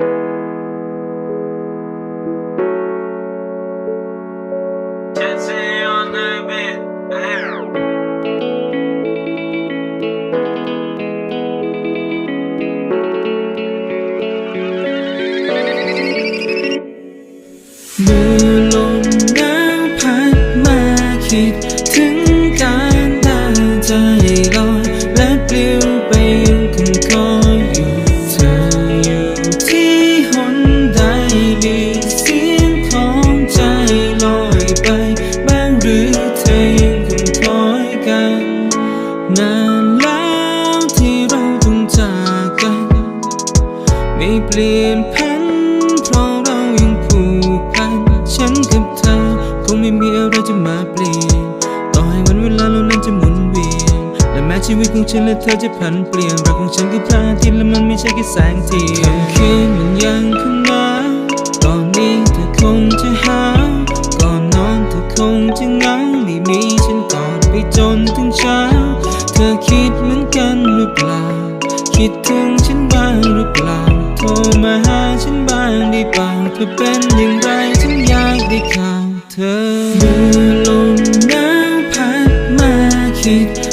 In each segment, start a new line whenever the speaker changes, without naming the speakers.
you ผันเปลี่ยนรักของฉันกับพระอาทิตย์และมันไม่ใช่แค่แสงเทียนคำคืนมันยังคงหนาวตอนนี้เธอคงจะหาก่อนนอนเธอคงจะเหงาไม่มีฉันกอดไปจนถึงเช้า เธอคิดเหมือนกันหรือเปล่า คิดถึงฉันบ้างหรือเปล่าโทรมาหาฉันบ้างได้เปล่าเธอเป็นอย่างไรฉันอยากได้ข่าวเธอเมื่อลมหนาวพัดมาคิด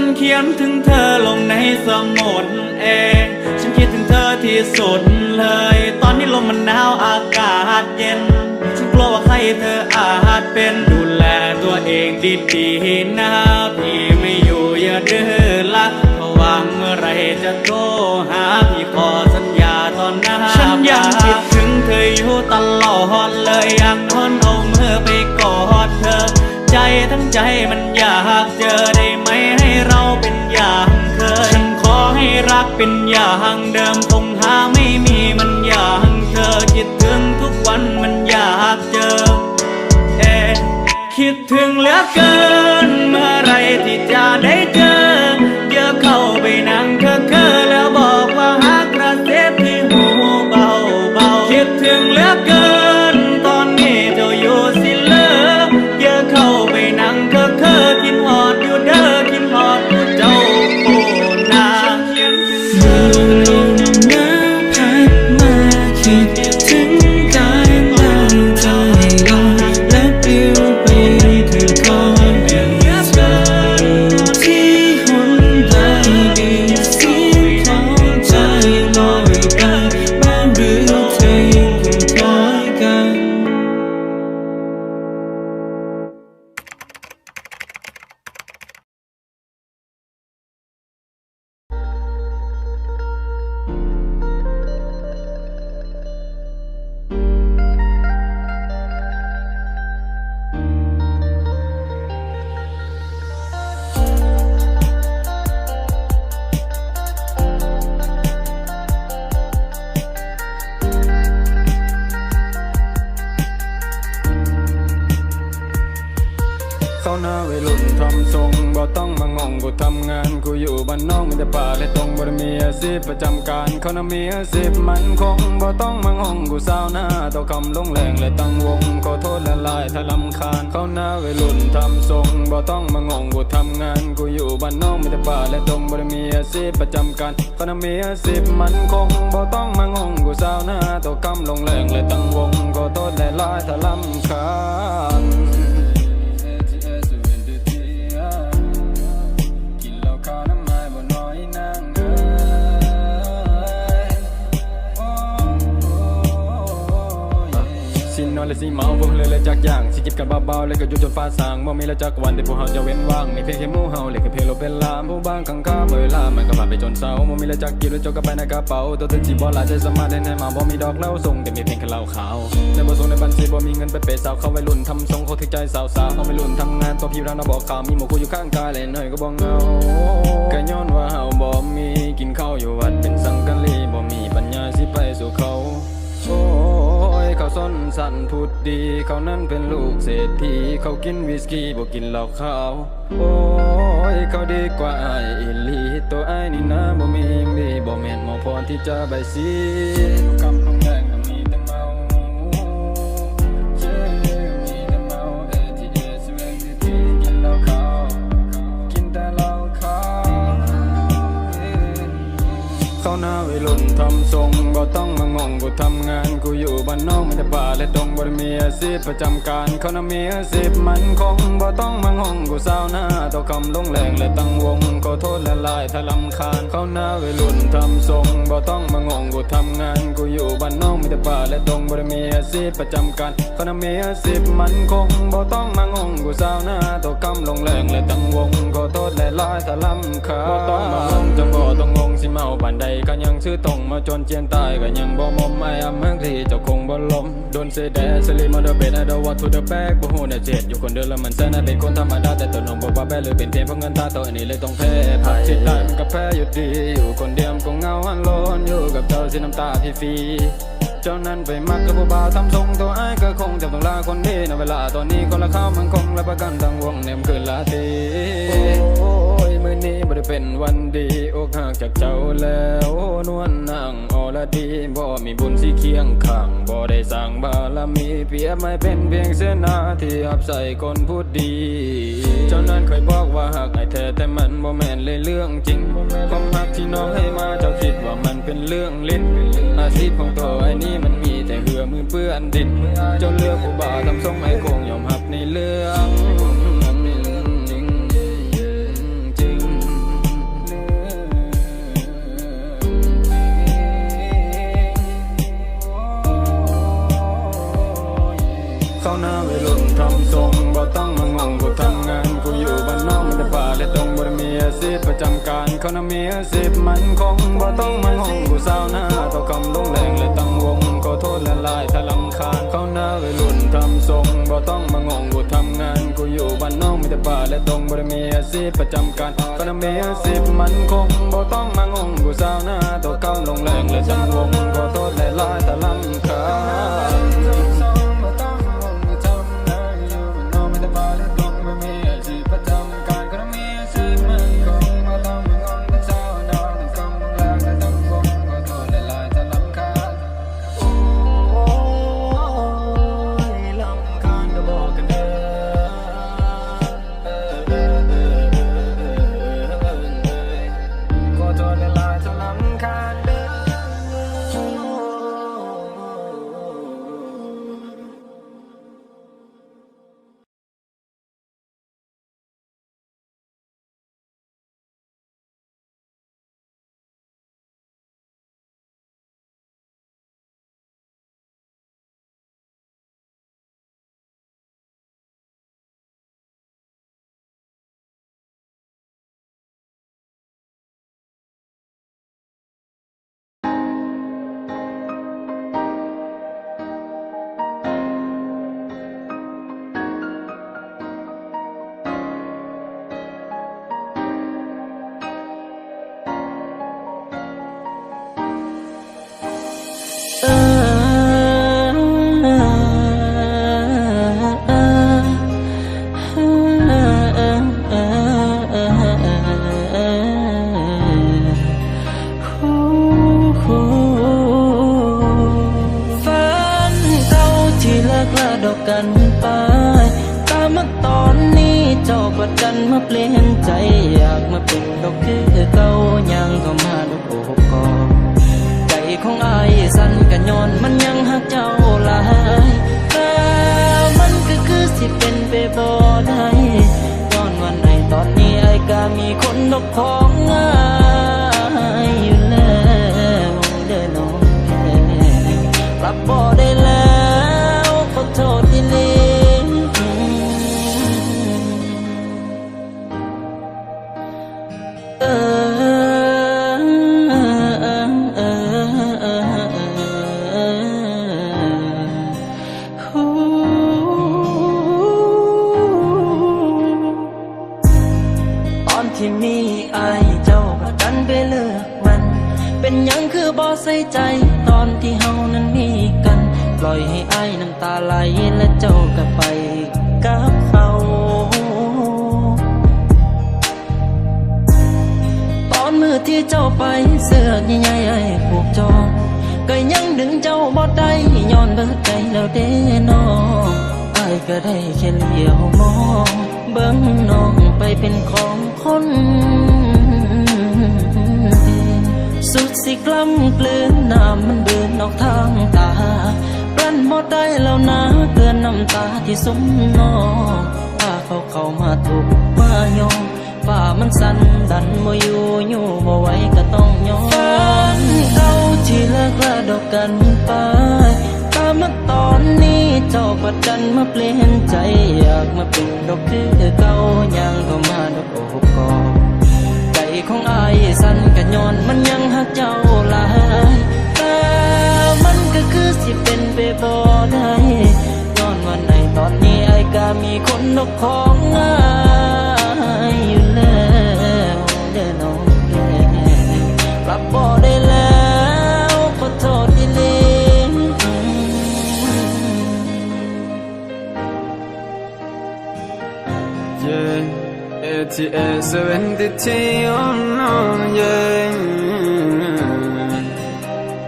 ฉันเขียนถึงเธอลงในสมุดเองฉันคิดถึงเธอที่สุดเลย ตอนนี้ลมมันหนาวอากาศเย็น ฉันกลัวว่าใครเธออาจเป็นดูแลตัวเองดีๆนะพี่ไม่อยู่อย่าดื้อละเพราะว่างเมื่อไรจะโทรหาพี่ขอสัญญาตอนหน้าฉันยังคิดถึงเธออยู่ตลอดเลยอยากทนเอามือไปกอดเธอ ใจทั้งใจมันอยากเจอได้ เราเป็นอย่างเคย ฉันขอให้รักเป็นอย่างเดิมคงหาไม่มีมันอย่างเธอ คิดถึงทุกวันมันอยากเจอ เอ คิดถึงเหลือเกิน ป่า
และ
ตรงบ่ได้มีอาชีพประจำการเขาน่ะมีอาชีพมันคงบ่ต้องมางงกูสาวหน้าต่อคำลงแรงและตั้งวงขอโทษละลายถ้าลำคาญเขาหน้าวัยรุ่นทำทรงบ่ต้องมางงกูทำงานกูอยู่บ้านนอกมีแต่ป่าและตรงบ่ได้มีอาชีพประจำการเขาน่ะมีอาชีพมันคงบ่ต้องมางงกูสาวหน้าต่อคำลงแรงและตั้งวงขอโทษละลายถ้าลำคาญ เลยสิเมาพวกเลยเลยจักอย่างสิจิบกันเบาๆเลยก็อยู่จนฟ้าสางบ่มีแล้วจักวันที่พวกเฮาจะเว้นว่างมีเพียงแค่หมู่เฮาเลยก็เพลโลเป็นลามผู้บางข้งข้าเมื่อลามันก็ผ่านไปจนเศร้าบ่มีแล้วจักกินแล้วจกก็ไปในกระเป๋าตัวถึงสิบ่หลายใจสมารถได้แน่มาบ่มีดอกเหล้าส่งแต่มีเพียงแค่เหล้าขาวในบ่ส่งในบัญชีบ่มีเงินไปเปย์สาวเขาวัยรุ่นทำทรงเขาถึงใจสาวๆเขาวัยรุ่นทำงานตัวพี่เรานะบอกข่าวมีหมู่กูอยู่ข้างกายเลยหน่อยก็บ่เงาก็ย้อนว่าเฮาบ่มีกินข้าวอยู่วัดเป็นสังกะลีบ่มีปัญญาสิไปสู่เขา เขาส้นสันพูดดี เขานั้นเป็นลูกเศรษฐีเขากินวิสกี้บ่กินเหล้าขาว โอ้ยเขาดีกว่าไอ้อิลี ตัวไอ้นี่นะบ่มีมีบ่แม่นหมอพรที่จะใบสี เขาหน้าวัยรุ่นทำทรงบ่ต้องมางงกูทำงานกูอยู่บ้านนอกไม่ได้ป่าและดงบ่ได้มีอาชีพประจำการเขาหน่ะมีอาชีพมันคงบ่ต้องมางงกูสาวหน้าต่อคำลงแรงและตั้งวงขอโทษและลายถ้าลำคาญเขาหน้าวัยรุ่นทำทรงบ่ต้องมางงกูทำงานกูอยู่บ้านนอกไม่ได้ป่าและดงบ่ได้มีอาชีพประจำการเขาหน่ะมีอาชีพมันคงบ่ต้องมางงกูสาวหน้าต่อคำลงแรงและตั้งวงขอโทษและลายถ้าลำคาญบ่ต้องมางงจังบ่ต้องงงสิเมาปานใดก็ยังชื่อตรงมาจนเจียนตายก็ยังบ่มอมไม่อำเมืองที่เจ้าคงบ่ล้มโดนเสยแดสลีมาเดเบดไอดอวัตทูเดอะแบกบ่ฮู้เนี่ยเจ็ดอยู่คนเดียวแล้วมันแสนน่ะเป็นคนธรรมดาแต่ตัวน้องบ่ว่าแบหรือเป็นเพียงเพราะเงินตาตัวอันนี้เลยต้องแพ้ผักที่ได้มันก็แพ้อยู่ดี อยู่คนเดียวก็เหงาหันโลนอยู่กับเจ้าสิน้ำตาที่ฟรีเจ้านั้นไปมักกับผู้บ่าวทำทรงตัวไอ้ก็คงจะต้องลาคนนี้ในเวลาตอนนี้คนละข้าวมันคงและประกันทั้งวงเนี่ยมันคือลาที นี้บ่ได้เป็นวันดีอกหักจากเจ้าแล้วนวลนางอรดีบ่มีบุญสิเคียงข้างบ่ได้สร้างบารมีเปียบไม่เป็นเพียงเสนาที่อับใส่คนพูดดี เจ้านั้นเคยบอกว่าหักไอ้แท้แต่มันบ่แม่นเลยเรื่องจริงความหักที่น้องให้มาเจ้าคิดว่ามันเป็นเรื่องเล่นอาชีพของตัวไอ้นี่มันมีแต่เหือมือเปื้อนดินเจ้าเลือกผู้บ่าทำทรงให้คงยอมรับในเรื่อง บ่ได้มีอาชีพประจำการเขาน่ะมีอาชีพมันคงบ่ต้องมางงกูสาวหน้าต่อคำลงแรงและตั้งวงขอโทษและลายถ้าลำคาญเขาหน้าวัยรุ่นทำทรงบ่ต้องมางงกูทำงานกูอยู่บ้านนอกไม่ได้ป่าและตรงบ่ได้มีอาชีพประจำการเขาน่ะมีอาชีพมันคงบ่ต้องมางงกูสาวหน้าต่อคำลงแรงและตั้งวงขอโทษและลายถ้าลำคาญ
ตอนนี้เจ้าก็ดันมาเปลี่ยนใจอยากมาเป็นดอกคือเก่ายังเข้ามาดอกโอ้กอใจของอายสั่นกันย้อนมันยังหักเจ้าหลายแต่มันก็คือสิเป็นไปบ่ได้ย้อนวันไหนตอนนี้ไอ้ก็มีคนดอกของง่ายอยู่แล้วเด้อน้องแค่กลับบ่ได้แล้ว แค่เลี้ยวมอง เบิ่งน้องไปเป็นของคนสุดสิกล้ำกลืนน้ำมันเบืนออกทางตากลั้นบ่ได้แล้วนะเตือนน้ำตาที่สมนองถ้าเขาเข้ามาถูกมายองฝ่ามันสั่นดันบ่อยู่อยู่บ่ไหวก็ต้องยอมฝันเก่าที่เลิกลาดอกกันไป มาตอนนี้เจ้าปัดดันมาเปลี่ยนใจ อยากมาเป็นดอกคือเก่ายังเข้ามาดอกโอบกอใจของอายสั่นกะย้อนมันยังหักเจ้าหลายแต่มันก็คือสิเป็นไปบ่ได้ย้อนวันไหนตอนนี้ไอ้ก็มีคนนกของ
ATA 70T on on yeah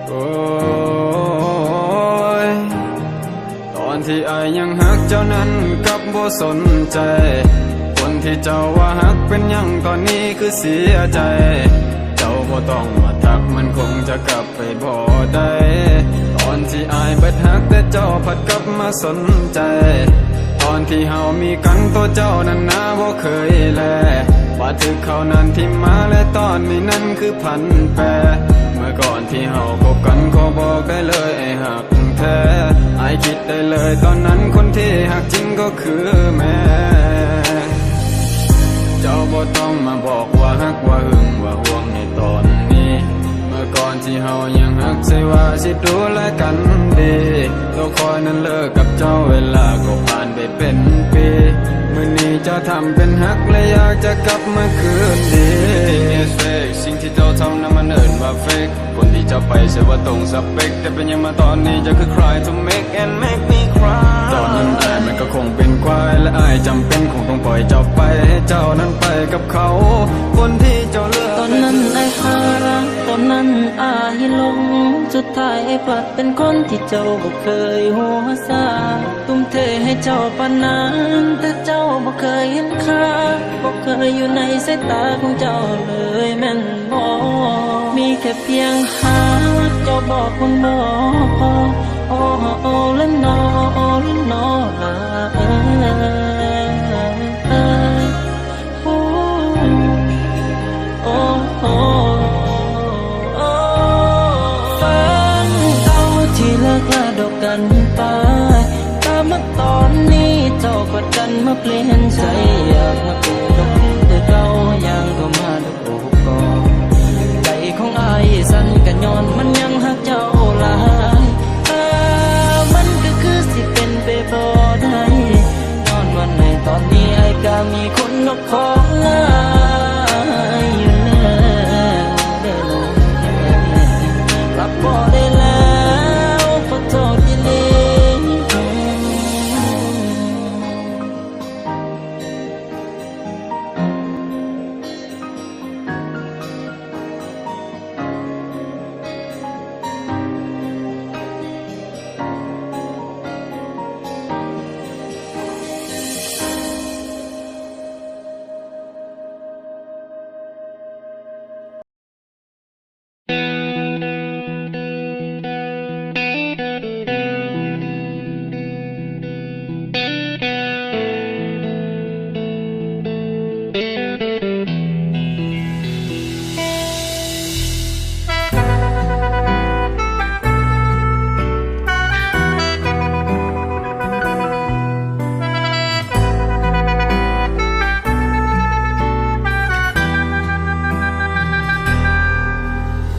โอ้ยตอนที่อายยังหักเจ้านั้นกับบ่สนใจ คนที่เจ้าว่าหักเป็นยังตอนนี้คือเสียใจ เจ้าบ่ต้องมาทักมันคงจะกลับไปบ่ได้ตอนที่อายเบิดหักแต่เจ้าผัดกลับมาสนใจตอนที่เฮามีกันตัวเจ้านั้นนาบ่เคยแล ว่าถึกเขานั้นที่มาและตอนนี้นั้นคือพันแปรเมื่อก่อนที่เฮาคบกันขอบอกได้เลยไอ้หักแท้ไอ้คิดได้เลยตอนนั้นคนที่หักจริงก็คือแม่เจ้าบ่ต้องมาบอกว่าฮักว่าหึงว่าห่วงในตอนนี้ เมื่อก่อนที่เฮายังฮักใช่ว่าสิดูแลกันดีตัวคอยนั้นเลิก ทำเป็นฮักและอยากจะกลับมาคืนดีเฟกสิ่งที่เจ้าทำนั้นมันเอินว่าเฟกคนที่เจ้าไปเสียว่าตรงสเปคแต่เป็นยังมาตอนนี้จะคือใคร to make and make me cry ตอนนั้นอายมันก็คงเป็นควายและอายจำเป็นคงต้องปล่อยเจ้าไปให้เจ้านั้นไปกับเขา คนที่เจ้าเลือก
ตอนนั้นไอ้หารักตอนนั้นอายหลง สุดท้ายไอ้ปัดเป็นคนที่เจ้าบ่เคยหัวซาตุ้มเทให้เจ้าปานนั้นแต่เจ้าบ่เคยเห็นค่าบ่เคยอยู่ในสายตาของเจ้าเลยแม่นบ่มีแค่เพียงหาเจ้าบอกคนบ่โอ้ โอ้และนอโอ้และนอลาเออโอ้โอ้โอ้โอ้ฟังเอาที่เลิกลาดอกกันไปตามมาตอนนี้เจ้าก็ดันมาเปลี่ยนใจอยากมากู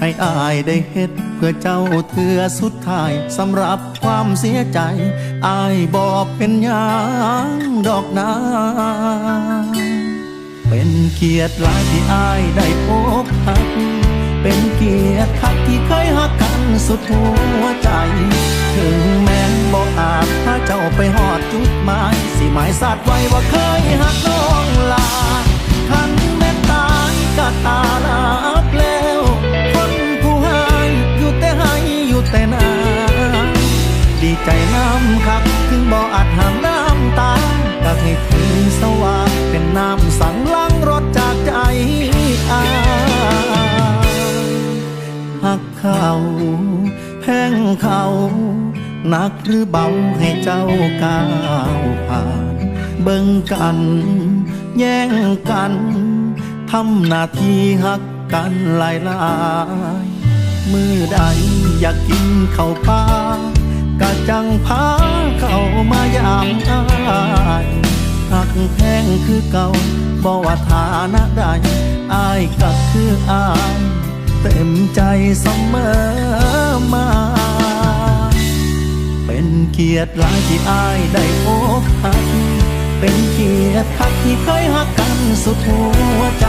ให้อายได้เฮ็ดเพื่อเจ้าเถือสุดท้ายสำหรับความเสียใจ อายบอกเป็นหยังดอกนาเป็นเกียรติหลายที่อายได้พบหักเป็นเกียรติคักที่เคยหักกันสุดหัวใจ ถึงแม้นบอกอาจถ้าเจ้าไปหอดจุดหมาย สิหมายสัตว์ไว้ว่าเคยหักน้องลาทันแม้ตายก็ตาลา ใจน้ำคักถึงบ่อาจห้ามน้ำตาก็ให้ถึงสว่างเป็นน้ำสั่งลังรถจากใจอาหักเขาแพงเขาหนักหรือเบาให้เจ้าก้าวผ่าน เบิ่งกัน แย่งกันทำหน้าที่หักกันหลายลายมือใดอยากกินข้าวปลา กะจังพาเข้ามายามอายหักแพงคือเก่าบ่ว่าฐานะใดอายก็คืออายเต็มใจเสมอมา เป็นเกียรติหลายที่อายได้พบหักเป็นเกียรติคักที่เคยหักกันสุดหัวใจ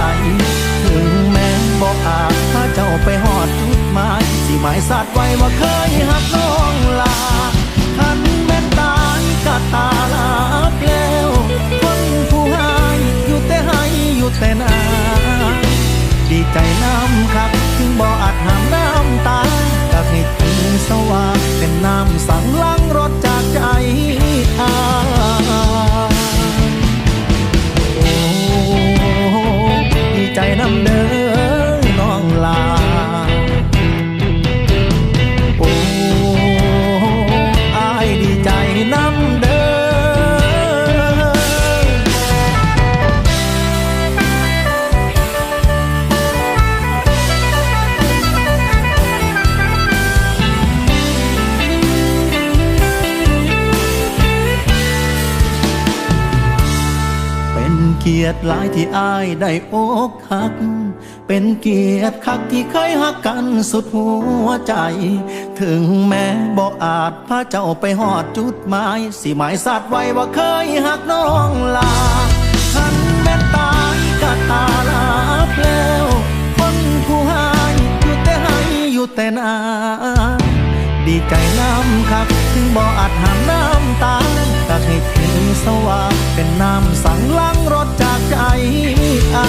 ถึงแม้บอกอาจถ้าเจ้าไปหอดจุด หมายสิหมายสัตว์ไว้ว่าเคยหักน้องลาทันแม้นตายก็ตาลาแล้วคนผู้ให้อยู่แต่ให้อยู่แต่นาดีใจน้ำครับถึงบ่อาจหามน้ำตาก็ให้ถึงสว่างเป็นน้ำสังลังรถจากใจอา หลายที่อายได้อกหัก เป็นเกียรติคักที่เคยหักกันสุดหัวใจ ถึงแม้บ่อาจพาเจ้าไปหอดจุดหมาย สิหมายสัตว์ไว้ว่าเคยหักน้องลาทันแม้นตายก็ตาลาบแล้วคนผู้ให้อยู่แต่ให้อยู่แต่นาดีใจน้ำคับถึงบ่อาจห้ามน้ำตาก็ให้ถึงสว่างเป็นน้ำสั่งลังรถ ใจอา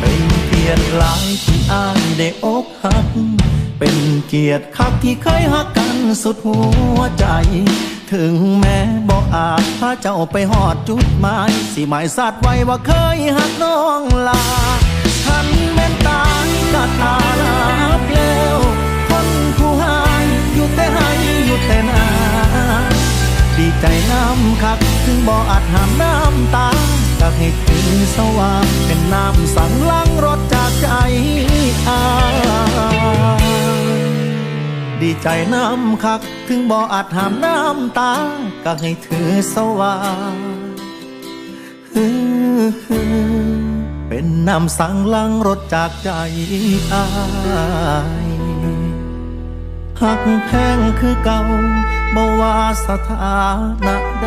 เป็นเกียรติหลายที่อายได้อกหัก เป็นเกียรติคักที่เคยหักกันสุดหัวใจ ถึงแม้บอกอาจพาเจ้าไปหอดจุดหมาย สิหมายสัตว์ไว้ว่าเคยหักน้องลา ให้ถึงสว่างเป็นน้ำสั่งลังรถจากใจอายดีใจน้ำคักถึงบ่ออาจหามน้ำตา ก็ให้ถือสว่างเป็นน้ำสั่งลังรถจากใจอายหักแพงคือเก่าบ่ว่าสถานะใด